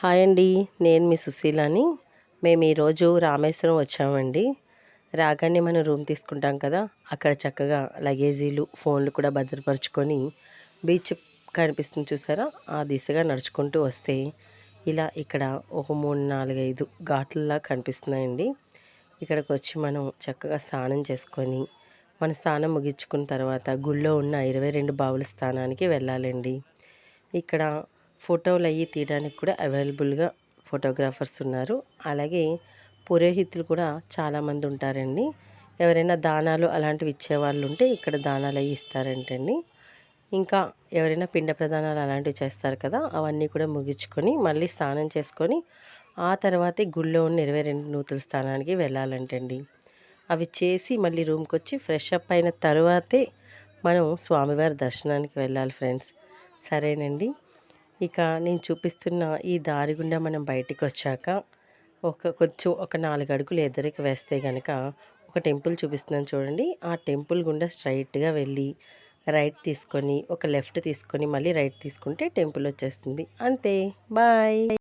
Hi అండి నేను మీ సుశీలాని. మేము ఈరోజు రామేశ్వరం వచ్చామండి. రాగానే మనం రూమ్ తీసుకుంటాం కదా అక్కడ చక్కగా లగేజీలు ఫోన్లు కూడా భద్రపరుచుకొని బీచ్ కనిపిస్తుంది చూసారా? ఆ దిశగా నడుచుకుంటూ వస్తే ఇలా ఇక్కడ ఒక మూడు నాలుగైదు ఘాట్లలా కనిపిస్తున్నాయండి. ఇక్కడికి వచ్చి మనం చక్కగా స్నానం చేసుకొని మన స్నానం ముగించుకున్న తర్వాత గుళ్ళో ఉన్న ఇరవై రెండు బావుల స్థానానికి వెళ్ళాలండి. ఇక్కడ ఫోటోలు అవి తీయడానికి కూడా అవైలబుల్గా ఫోటోగ్రాఫర్స్ ఉన్నారు. అలాగే పురోహితులు కూడా చాలామంది ఉంటారండి. ఎవరైనా దానాలు అలాంటివి ఇచ్చేవాళ్ళు ఉంటే ఇక్కడ దానాలు అవి ఇస్తారంటండి. ఇంకా ఎవరైనా పిండ ప్రదానాలు అలాంటివి చేస్తారు కదా అవన్నీ కూడా ముగించుకొని మళ్ళీ స్నానం చేసుకొని ఆ తర్వాతే గుళ్ళో ఉన్న ఇరవై రెండు నూతుల స్థానానికి వెళ్ళాలంటండి. అవి చేసి మళ్ళీ రూమ్కి వచ్చి ఫ్రెష్ అప్ అయిన తర్వాతే మనం స్వామివారి దర్శనానికి వెళ్ళాలి ఫ్రెండ్స్. సరేనండి. ఇక నేను చూపిస్తున్న ఈ దారి గుండా మనం బయటికి వచ్చాక ఒక కొంచెం ఒక నాలుగు అడుగులు ఎదురికి వేస్తే కనుక ఒక టెంపుల్ చూపిస్తున్నాను చూడండి. ఆ టెంపుల్ గుండా స్ట్రైట్గా వెళ్ళి రైట్ తీసుకొని ఒక లెఫ్ట్ తీసుకొని మళ్ళీ రైట్ తీసుకుంటే టెంపుల్ వచ్చేస్తుంది. అంతే. బాయ్.